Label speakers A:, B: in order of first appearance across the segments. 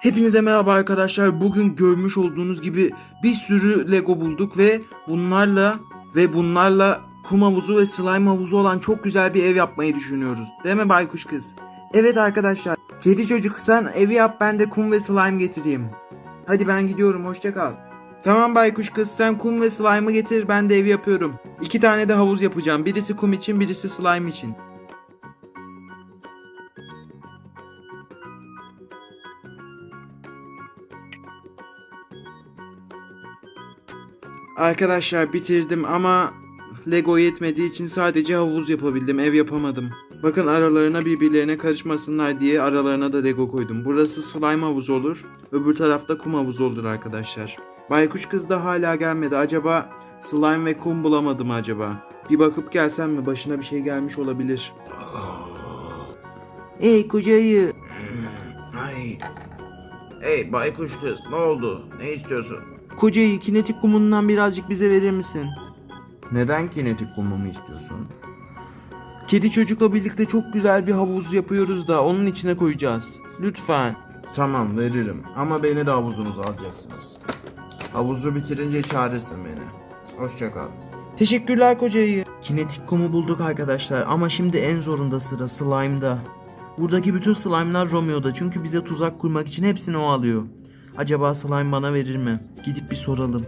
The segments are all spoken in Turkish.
A: Hepinize merhaba arkadaşlar. Bugün görmüş olduğunuz gibi bir sürü Lego bulduk ve bunlarla ve bunlarla kum havuzu ve slime havuzu olan çok güzel bir ev yapmayı düşünüyoruz. Değil mi baykuş kız? Evet arkadaşlar. Kedi çocuk sen evi yap ben de kum ve slime getireyim. Hadi ben gidiyorum hoşça kal. Tamam baykuş kız sen kum ve slime'ı getir ben de evi yapıyorum. İki tane de havuz yapacağım. Birisi kum için birisi slime için. Arkadaşlar bitirdim ama Lego yetmediği için sadece havuz yapabildim, ev yapamadım. Bakın aralarına birbirlerine karışmasınlar diye aralarına da Lego koydum. Burası slime havuzu olur, öbür tarafta kum havuzu olur arkadaşlar. Baykuş kız da hala gelmedi. Acaba slime ve kum bulamadı mı acaba? Bir bakıp gelsem mi? Başına bir şey gelmiş olabilir. Ey kocayı.
B: Ay. Hey baykuş kız ne oldu? Ne istiyorsun?
A: Kocayı kinetik kumundan birazcık bize verir misin?
B: Neden kinetik kumumu istiyorsun?
A: Kedi çocukla birlikte çok güzel bir havuz yapıyoruz da onun içine koyacağız. Lütfen.
B: Tamam veririm ama beni de havuzunuza alacaksınız. Havuzu bitirince çağırırsın beni. Hoşça kal.
A: Teşekkürler kocayı. Kinetik kumu bulduk arkadaşlar ama şimdi en zorunda sıra slime'da. Buradaki bütün slime'lar Romeo'da çünkü bize tuzak kurmak için hepsini o alıyor. Acaba slime bana verir mi? Gidip bir soralım.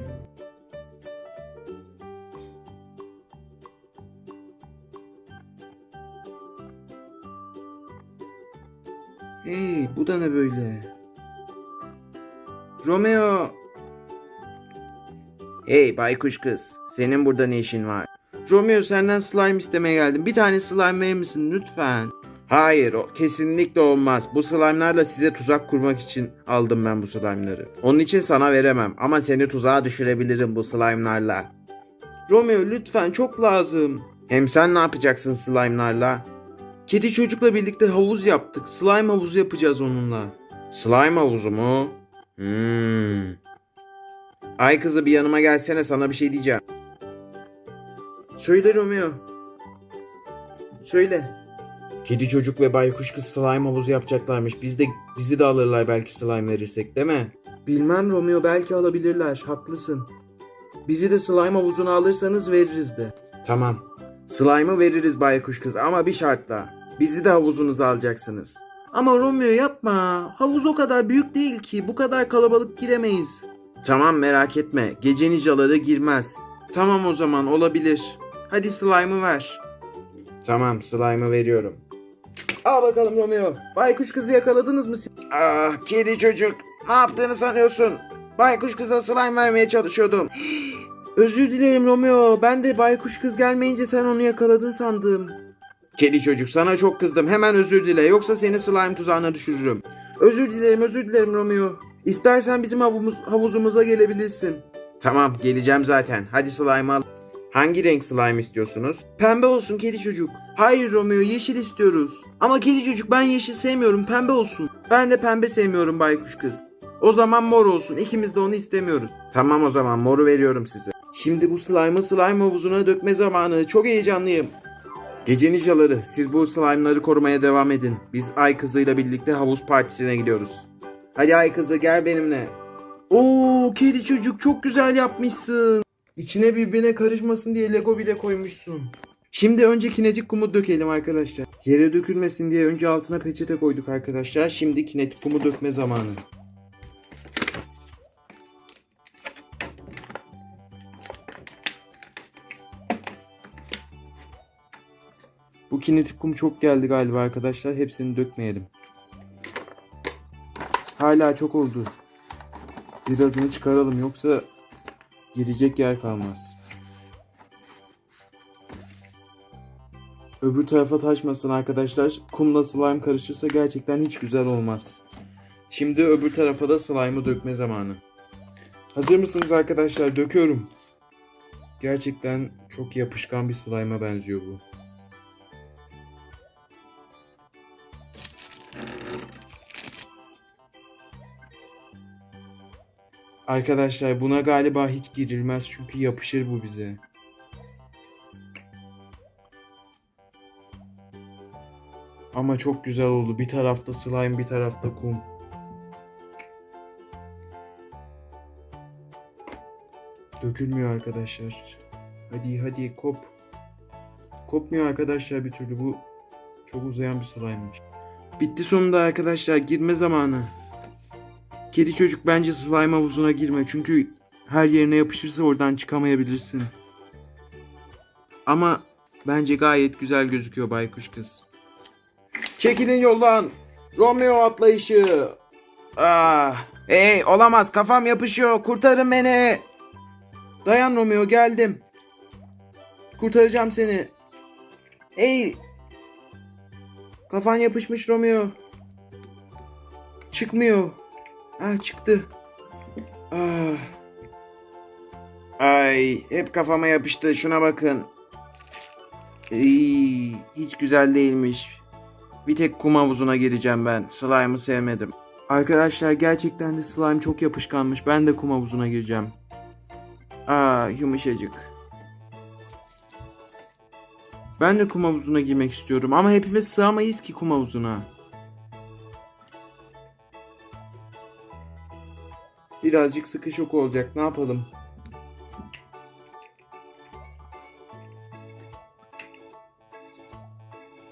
A: Hey bu da ne böyle? Romeo
B: Hey baykuş kız senin burada ne işin var?
A: Romeo senden slime istemeye geldim. Bir tane slime verir misin lütfen?
B: Hayır o kesinlikle olmaz. Bu slime'larla size tuzak kurmak için aldım ben bu slime'ları. Onun için sana veremem ama seni tuzağa düşürebilirim bu slime'larla.
A: Romeo lütfen çok lazım.
B: Hem sen ne yapacaksın slime'larla?
A: Kedi çocukla birlikte havuz yaptık. Slime havuzu yapacağız onunla.
B: Slime havuzu mu? Hmm. Ay kızı bir yanıma gelsene sana bir şey diyeceğim.
A: Söyle Romeo. Söyle.
B: Kedi çocuk ve baykuş kız slime havuzu yapacaklarmış. Biz de bizi de alırlar belki slime verirsek değil mi?
A: Bilmem Romeo belki alabilirler. Haklısın. Bizi de slime havuzuna alırsanız veririz de.
B: Tamam. Slime'ı veririz baykuş kız ama bir şartla. Bizi de havuzunuza alacaksınız.
A: Ama Romeo yapma. Havuz o kadar büyük değil ki. Bu kadar kalabalık giremeyiz.
B: Tamam merak etme. Gece nicaları girmez.
A: Tamam o zaman olabilir. Hadi slime'ı ver.
B: Tamam slime'ı veriyorum.
A: Al bakalım Romeo. Baykuş kızı yakaladınız mı siz?
B: Ah kedi çocuk. Ne yaptığını sanıyorsun? Baykuş kıza slime vermeye çalışıyordum.
A: Özür dilerim Romeo. Ben de baykuş kız gelmeyince sen onu yakaladın sandım.
B: Kedi çocuk sana çok kızdım. Hemen özür dile. Yoksa seni slime tuzağına düşürürüm.
A: Özür dilerim, özür dilerim Romeo. İstersen bizim havumuz, havuzumuza gelebilirsin.
B: Tamam geleceğim zaten. Hadi slime al. Hangi renk slime istiyorsunuz?
A: Pembe olsun kedi çocuk. Hayır Romeo, yeşil istiyoruz. Ama kedi çocuk ben yeşil sevmiyorum, pembe olsun. Ben de pembe sevmiyorum baykuş kız. O zaman mor olsun. İkimiz de onu istemiyoruz.
B: Tamam o zaman moru veriyorum size.
A: Şimdi bu slime'ı slime havuzuna dökme zamanı. Çok heyecanlıyım.
B: Gece ninjaları siz bu slime'ları korumaya devam edin. Biz Ay kızıyla birlikte havuz partisine gidiyoruz. Hadi Ay kızı gel benimle.
A: Oo, kedi çocuk çok güzel yapmışsın. İçine birbirine karışmasın diye Lego bile koymuşsun. Şimdi önce kinetik kumu dökelim arkadaşlar. Yere dökülmesin diye önce altına peçete koyduk arkadaşlar. Şimdi kinetik kumu dökme zamanı. Bu kinetik kum çok geldi galiba arkadaşlar. Hepsini dökmeyelim. Hala çok oldu. Birazını çıkaralım yoksa girecek yer kalmaz. Öbür tarafa taşmasın arkadaşlar. Kumla slime karışırsa gerçekten hiç güzel olmaz. Şimdi öbür tarafa da slime'ı dökme zamanı. Hazır mısınız arkadaşlar? Döküyorum. Gerçekten çok yapışkan bir slime'a benziyor bu. Arkadaşlar buna galiba hiç girilmez çünkü yapışır bu bize. Ama çok güzel oldu. Bir tarafta slime, bir tarafta kum. Dökülmüyor arkadaşlar. Hadi hadi kop. Kopmuyor arkadaşlar bir türlü. Bu çok uzayan bir slime'mış. Bitti sonunda arkadaşlar. Girme zamanı. Kedi çocuk bence slime havuzuna girme çünkü her yerine yapışırsa oradan çıkamayabilirsin. Ama bence gayet güzel gözüküyor baykuş kız.
B: Çekilin yoldan. Romeo atlayışı. Ah. Hey olamaz kafam yapışıyor. Kurtarın beni.
A: Dayan Romeo geldim. Kurtaracağım seni. Ey! Kafan yapışmış Romeo. Çıkmıyor. Ah çıktı. Ah.
B: Ay hep kafama yapıştı şuna bakın. İy, hiç güzel değilmiş. Bir tek kum havuzuna gireceğim ben. Slime'ı sevmedim.
A: Arkadaşlar gerçekten de slime çok yapışkanmış. Ben de kum havuzuna gireceğim. Aa yumuşacık. Ben de kum havuzuna girmek istiyorum ama hepimiz sığamayız ki kum havuzuna. Birazcık sıkı şok olacak. Ne yapalım?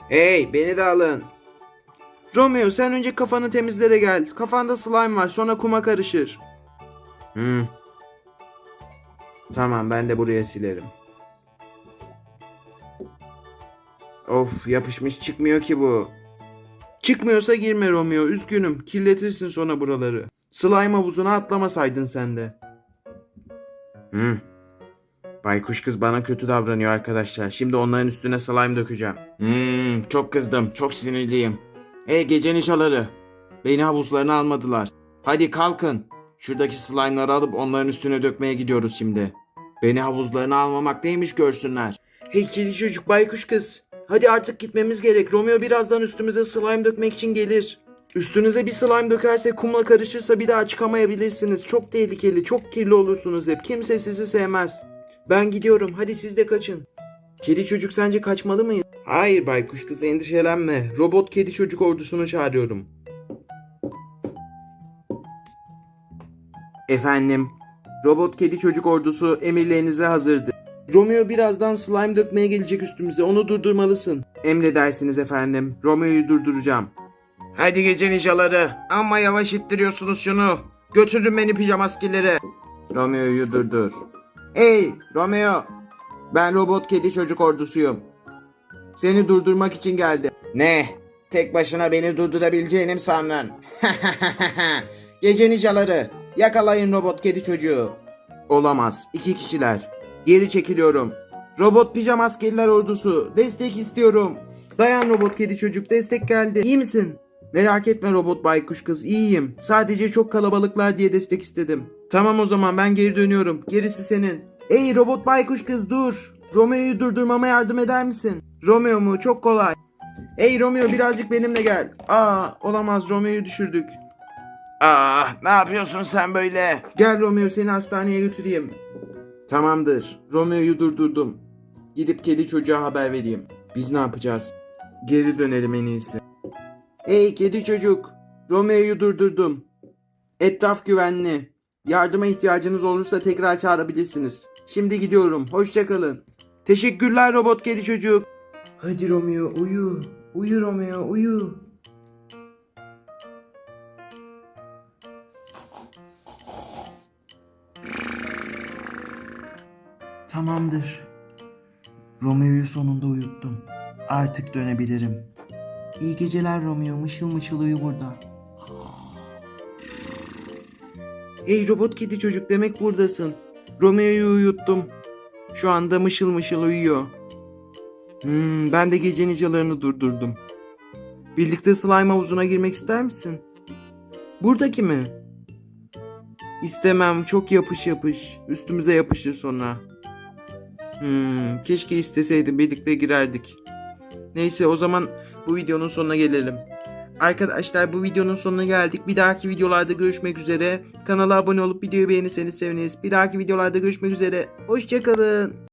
B: Hey beni de alın.
A: Romeo sen önce kafanı temizle de gel. Kafanda slime var sonra kuma karışır.
B: Hı. Tamam ben de buraya silerim. Of yapışmış çıkmıyor ki bu.
A: Çıkmıyorsa girme Romeo üzgünüm. Kirletirsin sonra buraları. Slime havuzuna atlamasaydın sen de.
B: Hı. Baykuş kız bana kötü davranıyor arkadaşlar. Şimdi onların üstüne slime dökeceğim. Hmm, çok kızdım. Çok sinirliyim. Ey gece nişaları. Beni havuzlarına almadılar. Hadi kalkın. Şuradaki slime'ları alıp onların üstüne dökmeye gidiyoruz şimdi. Beni havuzlarına almamak neymiş görsünler.
A: Hey kedi çocuk baykuş kız. Hadi artık gitmemiz gerek. Romeo birazdan üstümüze slime dökmek için gelir. Üstünüze bir slime dökerse kumla karışırsa bir daha çıkamayabilirsiniz. Çok tehlikeli, çok kirli olursunuz hep. Kimse sizi sevmez. Ben gidiyorum. Hadi siz de kaçın. Kedi çocuk sence kaçmalı mıyız? Hayır baykuş kız endişelenme. Robot kedi çocuk ordusunu çağırıyorum. Efendim, robot kedi çocuk ordusu emirlerinize hazırdır. Romeo birazdan slime dökmeye gelecek üstümüze. Onu durdurmalısın. Emredersiniz efendim. Romeo'yu durduracağım.
B: Hadi gece ninjaları. Ama yavaş ittiriyorsunuz şunu. Götürün beni pijama askerlere. Romeo'yu durdur. Hey Romeo. Ben robot kedi çocuk ordusuyum. Seni durdurmak için geldim. Ne? Tek başına beni durdurabileceğini mi sandın? Gece ninjaları. Yakalayın robot kedi çocuğu.
A: Olamaz. İki kişiler. Geri çekiliyorum. Robot pijama askerler ordusu. Destek istiyorum. Dayan robot kedi çocuk. Destek geldi. İyi misin? Merak etme robot baykuş kız. İyiyim. Sadece çok kalabalıklar diye destek istedim. Tamam o zaman ben geri dönüyorum. Gerisi senin. Ey robot baykuş kız dur. Romeo'yu durdurmama yardım eder misin? Romeo mu? Çok kolay. Ey Romeo birazcık benimle gel. Aa olamaz Romeo'yu düşürdük.
B: Ah ne yapıyorsun sen böyle?
A: Gel Romeo seni hastaneye götüreyim. Tamamdır. Romeo'yu durdurdum. Gidip kedi çocuğa haber vereyim. Biz ne yapacağız? Geri dönelim en iyisi. Ey kedi çocuk. Romeo'yu durdurdum. Etraf güvenli. Yardıma ihtiyacınız olursa tekrar çağırabilirsiniz. Şimdi gidiyorum. Hoşçakalın. Teşekkürler robot kedi çocuk. Hadi Romeo uyu. Uyu Romeo uyu. Tamamdır. Romeo'yu sonunda uyuttum. Artık dönebilirim. İyi geceler Romeo. Mışıl mışıl uyu burada. Ey robot kedi çocuk demek buradasın. Romeo'yu uyuttum. Şu anda mışıl mışıl uyuyor. Hmm, ben de gece nicalarını durdurdum. Birlikte slime havuzuna girmek ister misin? Buradaki mi? İstemem çok yapış yapış. Üstümüze yapışır sonra. Hmm, keşke isteseydim birlikte girerdik. Neyse o zaman bu videonun sonuna gelelim. Arkadaşlar bu videonun sonuna geldik. Bir dahaki videolarda görüşmek üzere. Kanala abone olup videoyu beğenirseniz seviniriz. Bir dahaki videolarda görüşmek üzere. Hoşçakalın.